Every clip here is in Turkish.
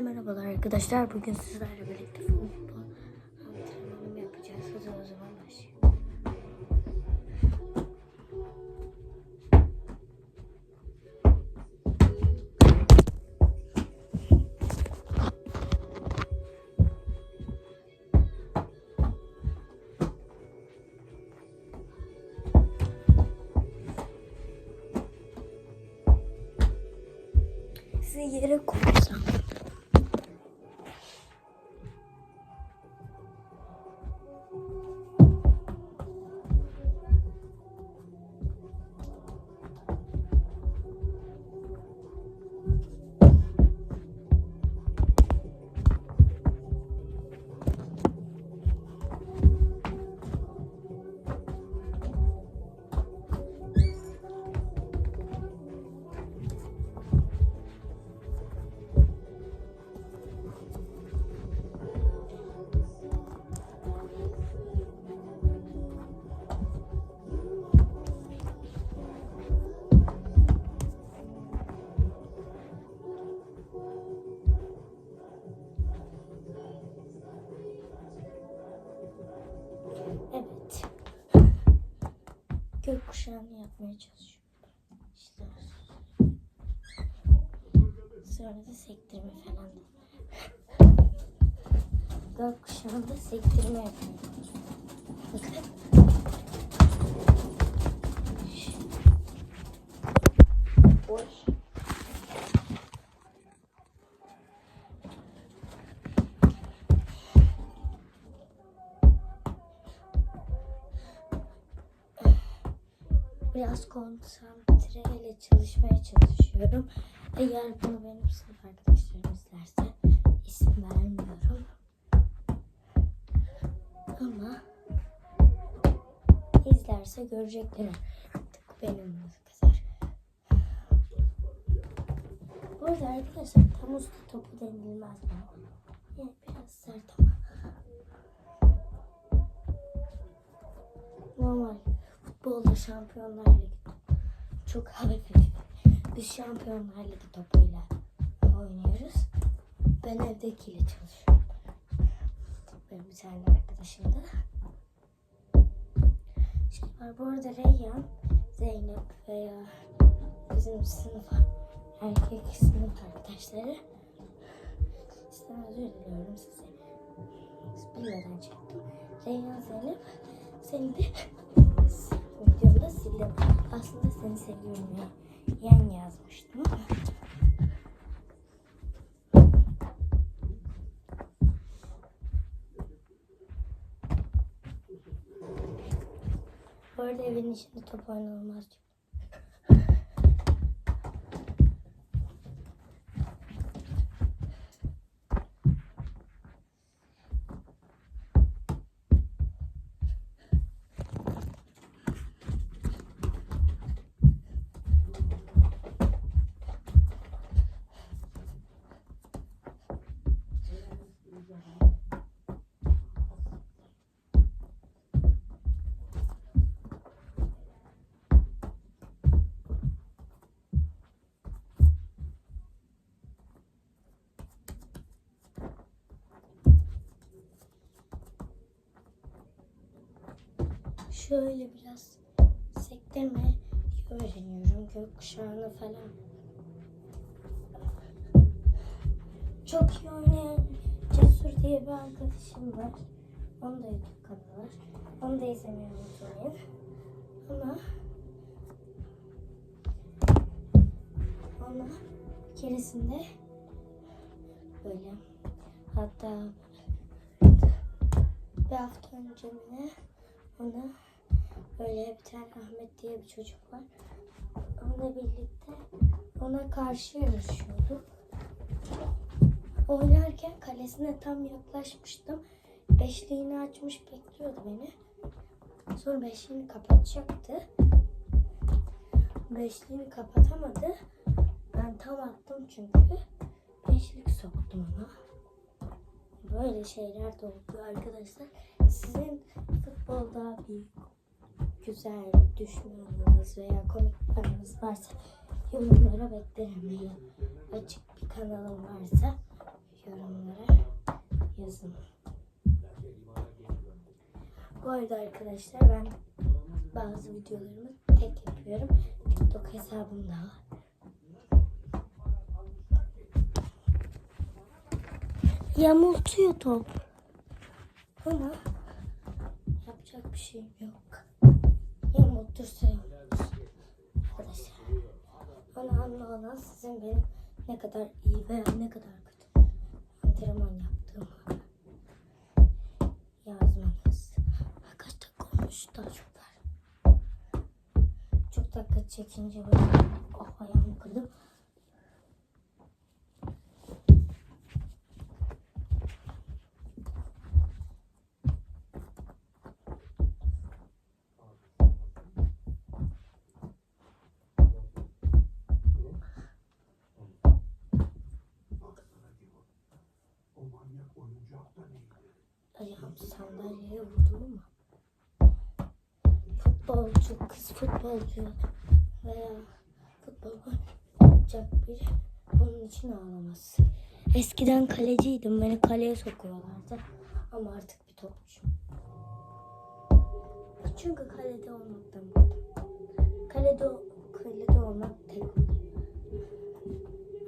Merhabalar arkadaşlar. Bugün sizlerle birlikte futbol antrenmanı yapacağız. Hadi o zaman başlayalım. Sizi yere koysam. Gökkuşağını yapmaya çalışıyorum. İşte. Sonra da sektirme falan. Gökkuşağında sektirme yapıyorum. Biraz konsantreyle çalışmaya çalışıyorum. Eğer bunu benim sınıf arkadaşlarım izlerse isim vermiyorum. Ama izlerse görecekler artık benim kadar. Bu arada arkadaşlar tam usta topu denilmez mi? Yani biraz sert ama. Normal futbolda şampiyonlar ligi. Çok hafif. Biz şampiyonlar ligi topuyla oynuyoruz. Ben evdekiyle çalışıyorum. Benim bir tane arkadaşım da. Şey var bu arada Reyyan, Zeynep veya bizim sınıf erkek sınıf arkadaşları. Sizden özür diliyorum size. Bilmeden çektim. Reyyan Zeynep seni de videomda sildim. Aslında seni seviyorum ya. Yan yazmıştım. Bu arada evin içinde top oynanılmaz. Şöyle biraz sektirme öğreniyorum gökkuşağını falan. Çok iyi oynayan Cesur diye bir arkadaşım var. Onun da YouTube kanalı var. Onu da izlemeyi unutmayın. Ama ona bir keresinde böyle hatta bir hafta önce ona böyle bir tane Ahmet diye bir çocuk var. Onunla birlikte ona karşı yarışıyorduk. Oynarken kalesine tam yaklaşmıştım. Beşliğini açmış bekliyordu beni. Sonra beşliğini kapatacaktı. Beşliğini kapatamadı. Ben tam attım çünkü. Beşlik soktum ona. Böyle şeyler de oluyor arkadaşlar. Sizin futbolda bir güzel düşmanınız veya komikleriniz varsa yorumlara beklerim. Açık bir kanalım varsa yazın. Bu arada arkadaşlar ben bazı videolarımı tek yapıyorum. TikTok hesabım da var. Yamultuyor top. Ama yapacak bir şeyim yok. Yamultursa yamultursun. Arkadaşlar. Bana olan sizin benim ne kadar iyi veya ne kadar kötü antrenman yaptığımı yazmanız. Kaç dakika olmuş daha çok var. Çok dakika çekince böyle oh ayağımı kırdım. Ayağım sandalyeye vurdum ama. Futbolcu, kız futbolcu veya futbol oynayacak biri bunun için ağlamaz. Eskiden kaleciydim. Beni kaleye sokuyorlardı. Ama artık bir topçuyum. Çünkü kalede olmaktan. Kalede, kalede olmak tek.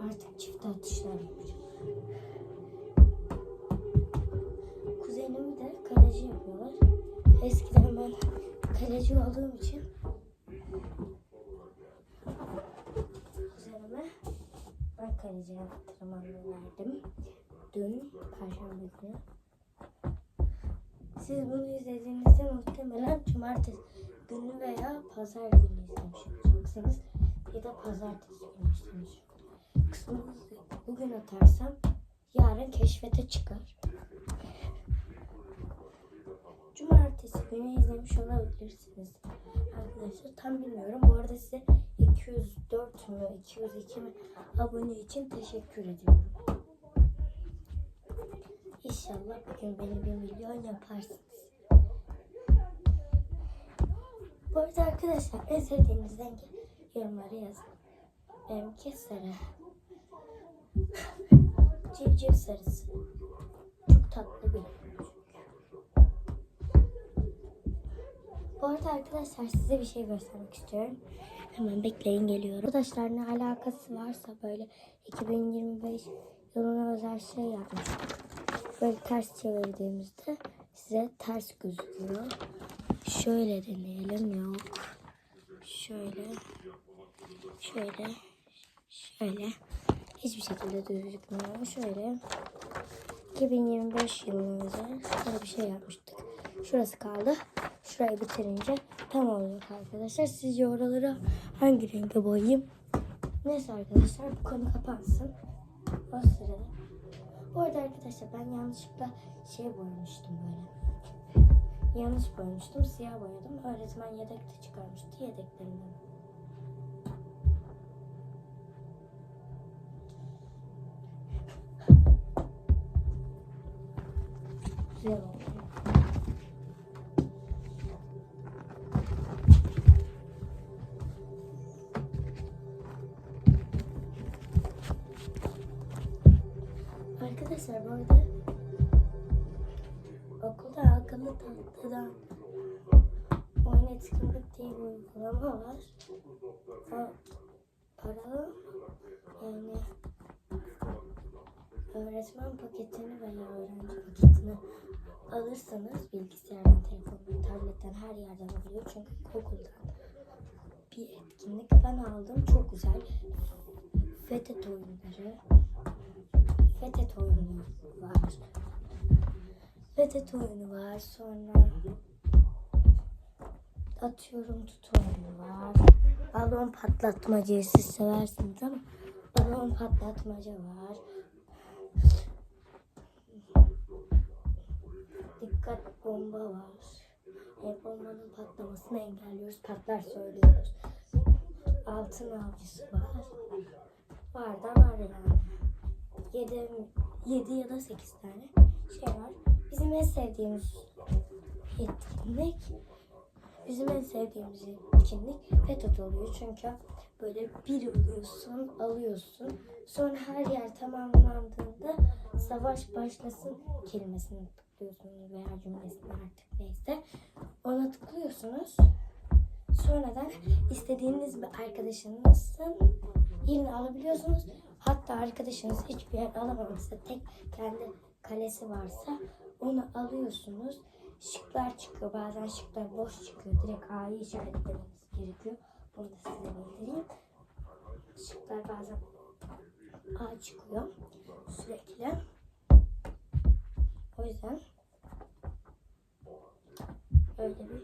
Artık çift atışlar yapacağım. Eskiden ben kaleci olduğum için kuzenime ben kaleci antrenmanını verdim. Dün Perşembe günü. Siz bunu izlediğinizde muhtemelen cumartesi günü veya pazar günü izlemiş olacaksınız. Ya da pazartesi günü izlemiş. Kısmınızı bugün atarsam yarın keşfete çıkar. Cumartesi günü izlemiş olabilirsiniz. Arkadaşlar tam bilmiyorum. Bu arada size 204 mü 202 mi abone için teşekkür ediyorum. İnşallah bugün beni bir milyon yaparsınız. Bu arada arkadaşlar en sevdiğiniz rengi yorumlara yazın. Benimki sarı. Civciv sarısı. Çok tatlı bir. Bu arada arkadaşlar size bir şey göstermek istiyorum. Hemen bekleyin geliyorum. Arkadaşlar ne alakası varsa böyle 2025 yılına özel şey yapmıştık. Böyle ters çevirdiğimizde size ters gözüküyor. Şöyle deneyelim yok. Şöyle. Şöyle. Şöyle. Hiçbir şekilde gözükmüyor. Şöyle. 2025 yılına özel böyle bir şey yapmıştık. Şurası kaldı. Şurayı bitirince tam olacak arkadaşlar. Sizce oraları hangi renge boyayayım? Neyse arkadaşlar bu konu kapansın. O sırada. Bu arada arkadaşlar ben yanlışlıkla şey boyamıştım böyle. Yanlış boyamıştım. Siyah boyadım. Öğretmen yedekte çıkarmıştı yedeklerinden. Güzel oldu. Akıllı tahtadan oyun etkinlik diye bir uygulama var. O paralı yani öğretmen paketini veya öğrenci paketini alırsanız bilgisayardan, telefondan, tabletten her yerden oluyor. Çünkü okuldan bir etkinlik ben aldım. Çok güzel. Fethet oyunları, Fethet oyunu var. Fethet oyunu var. Sonra atıyorum tut oyunu var. Balon patlatmacayı siz seversiniz ama balon patlatmaca var. Dikkat bomba var. E, bombanın patlamasını engelliyoruz. Patlar söylüyoruz. Altın avcısı var. Var da var yani. 7, 7 ya da 8 tane şey var. Bizim en sevdiğimiz etkinlik bizim en sevdiğimiz etkinlik FETÖ oluyor. Çünkü böyle bir oluyorsun, alıyorsun. Sonra her yer tamamlandığında savaş başlasın kelimesini tıklıyorsunuz veya cümlesini artık neyse. Ona tıklıyorsunuz. Sonradan istediğiniz bir arkadaşınızın yerini alabiliyorsunuz. Hatta arkadaşınız hiçbir yer alamamışsa tek kendi kalesi varsa onu alıyorsunuz. Şıklar çıkıyor. Bazen şıklar boş çıkıyor. Direkt A'yı işaretlemeniz gerekiyor. Bunu da size bildireyim. Şıklar bazen A çıkıyor sürekli. O yüzden öyle bir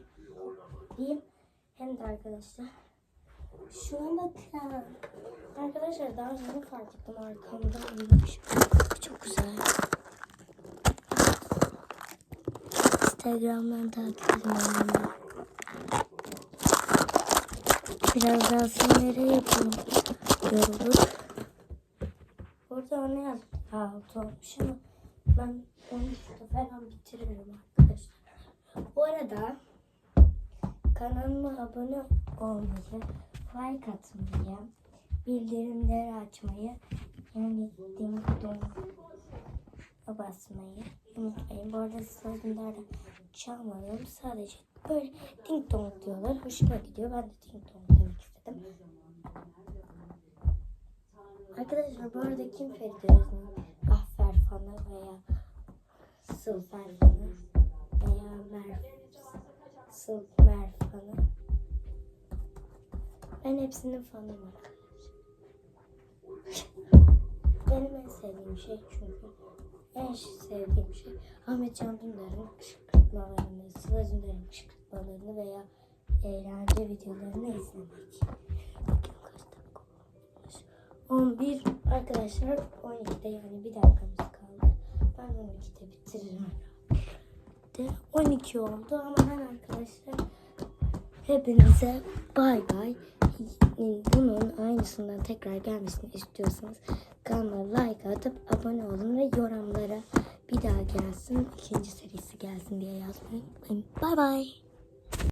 diyeyim. Hem de arkadaşlar şuna bakın. Arkadaşlar daha yeni fark ettim arkamda uyumuş. Çok güzel. Instagram'dan takip edin. Biraz daha sinirleri yapalım. Yorulduk. Burada ona yazdım. Ha, olmuş ama ben 13'te falan bitiririm arkadaşlar. Bu arada kanalıma abone olmayı, like atmayı, bildirimleri açmayı, yani ding dong basmayı unutmayın. Bu arada sözlerde çalmadım. Sadece böyle ding dong diyorlar. Hoşuma gidiyor. Ben de ding dong demek istedim. Arkadaşlar bu arada kim Feride Özmen? Ahfer fanı veya Sılfer fanı veya Merv Sılfer fanı. Ben hepsinin fanıyım. Benim en sevdiğim şey çünkü en sevdiğim şey Ahmet Can Dündar'ın kışkırtmalarını, Sıla Dündar'ın kışkırtmalarını veya eğlence videolarını izlemek. Bakın kaç dakika olmuş. 11 arkadaşlar 12'de yani bir dakikamız kaldı. Ben 12'de bitiririm herhalde. 12 oldu ama ben arkadaşlar hepinize bay bay. Bunun aynısından tekrar gelmesini istiyorsanız kanalıma like atıp abone olun ve yorumlara bir daha gelsin, ikinci serisi gelsin diye yazmayı unutmayın. Bay bay.